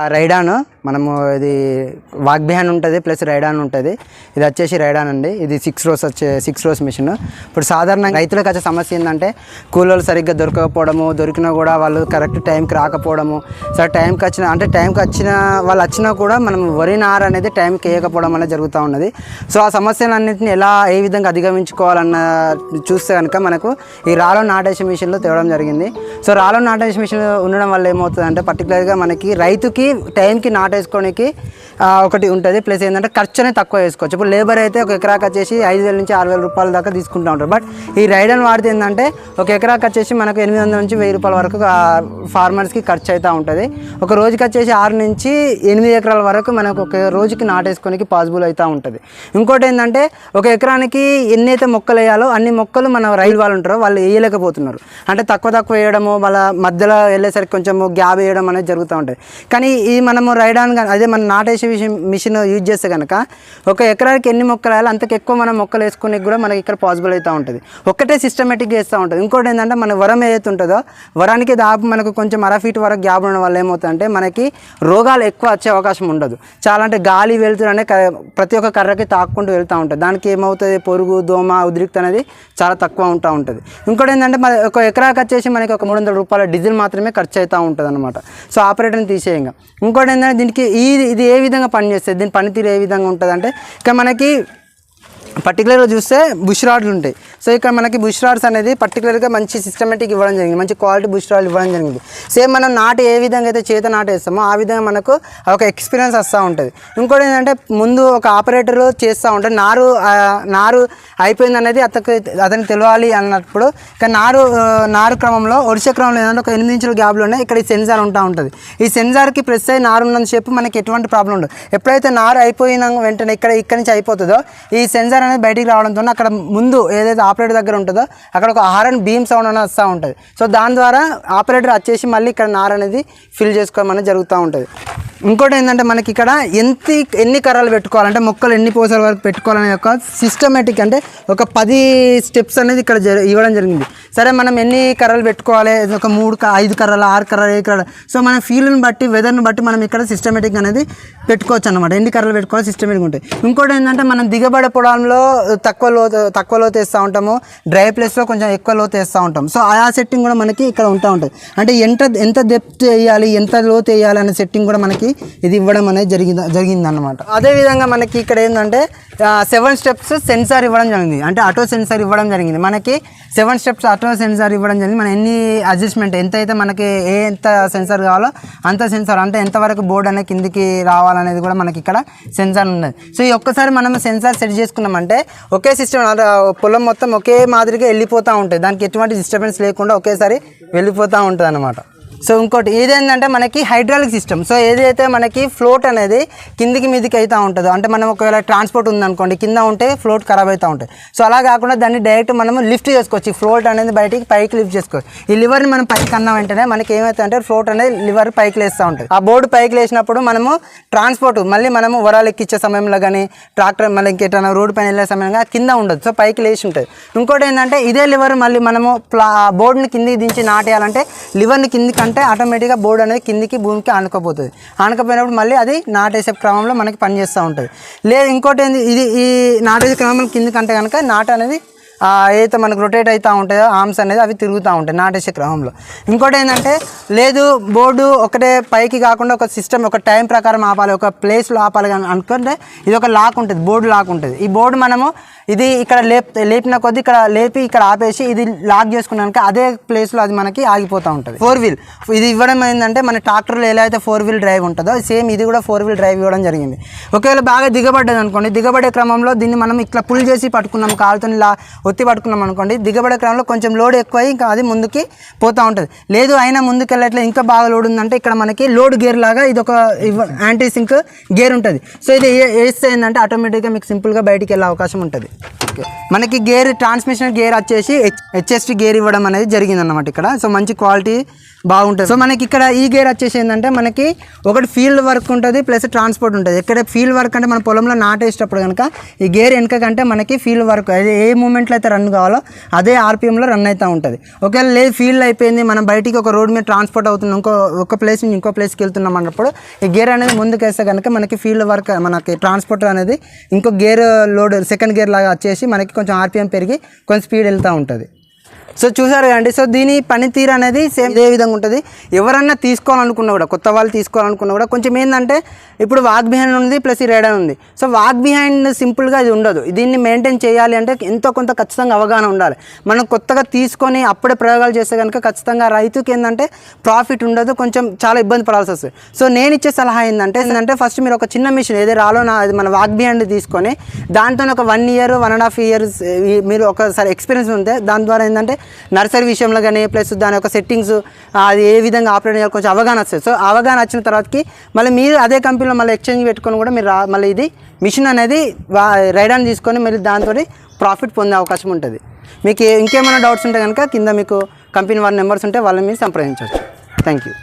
ఆ రైడాన్ మనము ఇది వాగ్బిహాన్ ఉంటుంది ప్లస్ రైడాన్ ఉంటుంది. ఇది వచ్చేసి రైడాన్ అండి. ఇది సిక్స్ రోస్ వచ్చే సిక్స్ రోస్ మిషన్. ఇప్పుడు సాధారణంగా రైతులకు వచ్చే సమస్య ఏంటంటే కూలీలు సరిగ్గా దొరకకపోవడము దొరికినా కూడా వాళ్ళు కరెక్ట్ టైంకి రాకపోవడము. సరే టైంకి వచ్చిన అంటే టైంకి వచ్చిన వాళ్ళు వచ్చినా కూడా మనం వరి నార అనేది టైంకి వేయకపోవడం అనేది జరుగుతూ ఉన్నది. సో ఆ సమస్యలన్నింటిని ఎలా ఏ విధంగా అధిగమించుకోవాలన్న చూస్తే కనుక మనకు ఈ రాలో నాటేసే మిషన్లో తేవడం జరిగింది. సో రాలో నాటేసే మిషన్ ఉండడం వల్ల ఏమవుతుందంటే పర్టికులర్గా మనకి రైతుకి టైంకి నాటేసుకోనికి ఒకటి ఉంటుంది. ప్లస్ ఏంటంటే ఖర్చు అనేది తక్కువ వేసుకోవచ్చు. ఇప్పుడు లేబర్ అయితే ఒక ఎకరాకి వచ్చేసి ఐదు వేల నుంచి ఆరు వేల రూపాయల దాకా తీసుకుంటూ ఉంటారు. బట్ ఈ రైడన్ వాడితే ఏంటంటే ఒక ఎకరాకి వచ్చేసి మనకు ఎనిమిది వందల నుంచి వెయ్యి రూపాయల వరకు ఫార్మర్స్కి ఖర్చు అవుతూ ఉంటుంది. ఒక రోజుకి వచ్చేసి ఆరు నుంచి ఎనిమిది ఎకరాల వరకు మనకు ఒక రోజుకి నాటేసుకోనికి పాసిబుల్ అవుతూ ఉంటుంది. ఇంకోటి ఏంటంటే ఒక ఎకరానికి ఎన్నైతే మొక్కలు వేయాలో అన్ని మొక్కలు మన రైలు వాళ్ళు ఉంటారో వాళ్ళు వేయలేకపోతున్నారు. అంటే తక్కువ తక్కువ వేయడము వాళ్ళ మధ్యలో వెళ్ళేసరికి కొంచెం గ్యాప్ వేయడం అనేది జరుగుతూ ఉంటుంది. కానీ ఈ ఈ మనము రైడాన్ కానీ అదే మనం నాటేసే విషయం మిషన్ యూజ్ చేస్తే కనుక ఒక ఎకరానికి ఎన్ని మొక్కలు వేయాలి అంతకు ఎక్కువ మనం మొక్కలు వేసుకునేకి కూడా మనకి ఇక్కడ పాసిబుల్ అవుతూ ఉంటుంది. ఒక్కటే సిస్టమేటిక్గా వేస్తూ ఉంటుంది. ఇంకోటి ఏంటంటే మన వరం ఏదైతే ఉంటుందో వరానికి దాపు మనకు కొంచెం అర ఫీట్ వరకు గ్యాప్ ఉండడం వల్ల ఏమవుతుందంటే మనకి రోగాలు ఎక్కువ వచ్చే అవకాశం ఉండదు. చాలా అంటే గాలి వెళ్తురనే ప్రతి ఒక్క కర్రకి తాక్కుంటూ వెళ్తూ ఉంటుంది. దానికి ఏమవుతుంది? పొరుగు దోమ ఉద్రిక్త అనేది చాలా తక్కువ ఉంటూ ఉంటుంది. ఇంకోటి ఏంటంటే మన ఒక ఎకరాకి వచ్చేసి మనకి ఒక మూడు వందల రూపాయల డీజిల్ మాత్రమే ఖర్చు అవుతూ ఉంటుంది అనమాట సో ఆపరేటర్ని తీసేయంగా. ఇంకోటి ఏంటంటే దీనికి ఈ ఇది ఏ విధంగా పనిచేస్తుంది దీని పనితీరు ఏ విధంగా ఉంటుంది అంటే ఇక మనకి పర్టికులర్గా చూస్తే బుష్ రాడ్లు ఉంటాయి. సో ఇక్కడ మనకి బుష్ రాడ్స్ అనేది పర్టికులర్గా మంచి సిస్టమేటిక్ ఇవ్వడం జరిగింది. మంచి క్వాలిటీ బుష్ రాడ్ ఇవ్వడం జరిగింది. సేమ్ మనం నాటు ఏ విధంగా అయితే చేత నాటేస్తామో ఆ విధంగా మనకు ఒక ఎక్స్పీరియన్స్ వస్తూ ఉంటుంది. ఇంకోటి ఏంటంటే ముందు ఒక ఆపరేటర్ చేస్తూ ఉంటాడు నారు నారు అయిపోయింది అనేది అతనికి అతనికి తెలియాలి అన్నప్పుడు కానీ నారు నారు క్రమంలో వరుస క్రమంలో ఏంటంటే ఒక ఎనిమిది ఇంచుల గ్యాప్లోనే ఇక్కడ ఈ సెన్సార్ ఉంటా ఉంటుంది. ఈ సెన్సార్కి ప్రెస్ అయ్యి నారు ఉన్నంతసేపు మనకి ఎటువంటి ప్రాబ్లం ఉండదు. ఎప్పుడైతే నారు అయిపోయిన వెంటనే ఇక్కడ ఇక్కడి నుంచి అయిపోతుందో ఈ సెన్సార్ అనేది బయటికి రావడంతో అక్కడ ముందు ఏదైతే ఆపరేటర్ దగ్గర ఉంటుందో అక్కడ ఒక హారన్ బీమ్ సౌండ్ అని వస్తూ ఉంటుంది. సో దాని ద్వారా ఆపరేటర్ వచ్చేసి మళ్ళీ ఇక్కడ నార అనేది ఫిల్ చేసుకోవడం అనేది జరుగుతూ ఉంటుంది. ఇంకోటి ఏంటంటే మనకి ఇక్కడ ఎంత ఎన్ని కర్రలు పెట్టుకోవాలంటే మొక్కలు ఎన్ని పూసల వరకు పెట్టుకోవాలనే ఒక సిస్టమేటిక్ అంటే ఒక పది స్టెప్స్ అనేది ఇక్కడ ఇవ్వడం జరిగింది. సరే మనం ఎన్ని కర్రలు పెట్టుకోవాలి? ఒక మూడు క- ఐదు కర్రలు ఆరు కర్రలు ఏ కర్రలు. సో మన ఫీల్డ్ని బట్టి వెదర్ని బట్టి మనం ఇక్కడ సిస్టమేటిక్ అనేది పెట్టుకోవచ్చు అనమాట ఎన్ని కర్రలు పెట్టుకోవాలి సిస్టమేటిక్ ఉంటాయి ఇంకోటి ఏంటంటే మనం దిగబడే పొలంలో తక్కువ లోతు తక్కువ లోతు వేస్తూ ఉంటాము. డ్రై ప్లేస్లో కొంచెం ఎక్కువ లోతు వేస్తూ ఉంటాం. సో ఆ సెట్టింగ్ కూడా మనకి ఇక్కడ ఉంటా ఉంటుంది. అంటే ఎంత ఎంత డెప్త్ వేయాలి ఎంత లోతు వేయాలి అనే సెట్టింగ్ కూడా మనకి ఇది ఇవ్వడం అనేది జరిగింది జరిగిందన్నమాట. అదేవిధంగా మనకి ఇక్కడ ఏంటంటే సెవెన్ స్టెప్స్ సెన్సార్ ఇవ్వడం జరిగింది. అంటే ఆటో సెన్సార్ ఇవ్వడం జరిగింది. మనకి సెవెన్ స్టెప్స్ ఆటో సెన్సార్ ఇవ్వడం జరిగింది. మన ఎన్ని అడ్జస్ట్మెంట్ ఎంత అయితే మనకి ఏ ఎంత సెన్సార్ కావాలో అంత సెన్సార్ అంటే ఎంతవరకు బోర్డు అనేది కిందికి రావాలనేది కూడా మనకి ఇక్కడ సెన్సార్ ఉన్నది. సో ఈ ఒక్కసారి మనం సెన్సార్ సెట్ చేసుకున్నామంటే ఒకే సిస్టమ్ పొలం మొత్తం ఒకే మాదిరిగా వెళ్ళిపోతూ ఉంటుంది. దానికి ఎటువంటి డిస్టర్బెన్స్ లేకుండా ఒకేసారి వెళ్ళిపోతూ ఉంటుంది అనమాట సో ఇంకోటి ఇదేంటంటే మనకి హైడ్రాలిక్ సిస్టమ్. సో ఏదైతే మనకి ఫ్లోట్ అనేది కిందికి మీదికి అవుతూ ఉంటుందో అంటే మనం ఒకవేళ ట్రాన్స్పోర్ట్ ఉందనుకోండి కింద ఉంటే ఫ్లోట్ ఖరాబ్ అవుతూ ఉంటాయి. సో అలా కాకుండా దాన్ని డైరెక్ట్ మనం లిఫ్ట్ చేసుకోవచ్చు. ఫ్లోట్ అనేది బయటికి పైకి లిఫ్ట్ చేసుకోవచ్చు. ఈ లివర్ని మనం పైకి అన్న వెంటనే మనకి ఏమవుతుంది అంటే ఫ్లోట్ అనేది లివర్ పైకి లేస్తూ ఉంటుంది. ఆ బోర్డు పైకి లేచినప్పుడు మనము ట్రాన్స్పోర్ట్ మళ్ళీ మనము వరాలు ఎక్కిచ్చే సమయంలో కానీ ట్రాక్టర్ మళ్ళీ ఇంకేటైనా రోడ్డు పైన వెళ్ళే సమయంలో కింద ఉండదు. సో పైకి లేచి ఉంటుంది. ఇంకోటి ఏంటంటే ఇదే లివర్ మళ్ళీ మనము ప్లా బోర్డుని కిందికి దించి నాటేయాలంటే లివర్ని కిందికి అంటే ఆటోమేటిక్గా బోర్డు అనేది కిందికి భూమికి ఆనుకోపోతుంది ఆనుకపోయినప్పుడు మళ్ళీ అది నాటేసే క్రమంలో మనకి పనిచేస్తూ ఉంటుంది. లేదు ఇంకోటి ఏంది ఇది ఈ నాటేసే క్రమంలో కిందికి అంటే కనుక నాట అనేది ఏదైతే మనకు రొటేట్ అవుతూ ఉంటాయో ఆర్మ్స్ అనేది అవి తిరుగుతూ ఉంటాయి నాటేసే క్రమంలో ఇంకోటి ఏంటంటే లేదు బోర్డు ఒకటే పైకి కాకుండా ఒక సిస్టమ్ ఒక టైం ప్రకారం ఆపాలి ఒక ప్లేస్లో ఆపాలి కానీ అనుకుంటే ఇది ఒక లాక్ ఉంటుంది బోర్డు లాక్ ఉంటుంది. ఈ బోర్డు మనము ఇది ఇక్కడ లేప్ లేపిన కొద్ది ఇక్కడ లేపి ఇక్కడ ఆపేసి ఇది లాక్ చేసుకున్నాక అదే ప్లేస్లో అది మనకి ఆగిపోతూ ఉంటుంది. ఫోర్ వీల్ ఇది ఇవ్వడం ఏంటంటే మన ట్రాక్టర్లో ఎలా అయితే ఫోర్ వీల్ డ్రైవ్ ఉంటుందో సేమ్ ఇది కూడా ఫోర్ వీల్ డ్రైవ్ ఇవ్వడం జరిగింది. ఒకవేళ బాగా దిగబడ్డది అనుకోండి దిగబడే క్రమంలో దీన్ని మనం ఇట్లా పుల్ చేసి పట్టుకున్నాం కాలుతో ఇలా ఒత్తి పట్టుకున్నాం అనుకోండి దిగబడే క్రమంలో కొంచెం లోడ్ ఎక్కువై ఇంకా అది ముందుకి పోతూ ఉంటుంది. లేదు అయినా ముందుకెళ్ళట్లే ఇంకా బాగా లోడ్ ఉందంటే ఇక్కడ మనకి లోడ్ గేర్ లాగా ఇది ఒక యాంటీ సింక్ గేర్ ఉంటుంది. సో ఇది ఏ- వేస్తే ఏంటంటే ఆటోమేటిక్గా మీకు సింపుల్గా బయటికి వెళ్ళే అవకాశం ఉంటుంది. ఓకే. మనకి గేర్ ట్రాన్స్మిషన్ గేర్ వచ్చేసి హెచ్ఎస్టీ గేర్ ఇవ్వడం అనేది జరిగింది అనమాట ఇక్కడ. సో మంచి క్వాలిటీ బాగుంటుంది. సో మనకి ఇక్కడ ఈ గేర్ వచ్చేసి ఏంటంటే మనకి ఒకటి ఫీల్డ్ వర్క్ ఉంటుంది ప్లస్ ట్రాన్స్పోర్ట్ ఉంటుంది. ఎక్కడ ఫీల్డ్ వర్క్ అంటే మన పొలంలో నాటేసేటప్పుడు కనుక ఈ గేర్ వెనక కంటే మనకి ఫీల్డ్ వర్క్ అది ఏ మూమెంట్లో అయితే రన్ కావాలో అదే ఆర్పిఎంలో రన్ అవుతూ ఉంటుంది. ఒకవేళ లేదు ఫీల్డ్ అయిపోయింది మనం బయటికి ఒక రోడ్ మీద ట్రాన్స్పోర్ట్ అవుతున్నాం ఇంకో ఒక ప్లేస్ నుంచి ఇంకో ప్లేస్కి వెళ్తున్నాం అన్నప్పుడు ఈ గేర్ అనేది ముందుకు వేస్తే కనుక మనకి ఫీల్డ్ వర్క్ మనకి ట్రాన్స్పోర్ట్ అనేది ఇంకో గేర్ లోడ్ సెకండ్ గేర్ లాగా వచ్చేసి మనకి కొంచెం ఆర్పిఎం పెరిగి కొంచెం స్పీడ్ వెళ్తూ ఉంటుంది. సో చూసారు కదండి సో దీని పనితీరు అనేది సేమ్ ఇదే విధంగా ఉంటుంది. ఎవరన్నా తీసుకోవాలనుకున్నా కూడా కొత్త వాళ్ళు తీసుకోవాలనుకున్నా కూడా కొంచెం ఏంటంటే ఇప్పుడు వాక్ బిహైండ్ ఉంది ప్లస్ ఈ రైడర్ ఉంది. సో వాక్ బిహైండ్ సింపుల్గా ఇది ఉండదు. దీన్ని మెయింటైన్ చేయాలి అంటే ఎంతో కొంత ఖచ్చితంగా అవగాహన ఉండాలి. మనం కొత్తగా తీసుకొని అప్పుడే ప్రయోగాలు చేస్తే కనుక ఖచ్చితంగా రైతుకి ఏంటంటే ప్రాఫిట్ ఉండదు కొంచెం చాలా ఇబ్బంది పడాల్సి వస్తుంది. సో నేను ఇచ్చే సలహా ఏంటంటే ఏంటంటే ఫస్ట్ మీరు ఒక చిన్న మిషన్ ఏదో రాలో నా అది మన వాక్ బిహైండ్ తీసుకొని దాంతో ఒక one year one and half years మీరు ఒకసారి ఎక్స్పీరియన్స్ ఉంటే దాని ద్వారా ఏంటంటే నర్సరీ విషయంలో కానీ ప్లస్ దాని యొక్క సెట్టింగ్స్ అది ఏ విధంగా ఆపరేట్ చేయాలి కొంచెం అవగాహన వస్తుంది. సో అవగాహన వచ్చిన తర్వాతకి మళ్ళీ మీరు అదే కంపెనీలో మళ్ళీ ఎక్స్చేంజ్ పెట్టుకొని కూడా మీరు మళ్ళీ ఇది మిషన్ అనేది రైడాన్ తీసుకొని మళ్ళీ దాంతో ప్రాఫిట్ పొందే అవకాశం ఉంటుంది. మీకు ఇంకేమైనా డౌట్స్ ఉంటే కనుక కింద మీకు కంపెనీ వారి నెంబర్స్ ఉంటే వాళ్ళని మీరు సంప్రదించవచ్చు. Thank you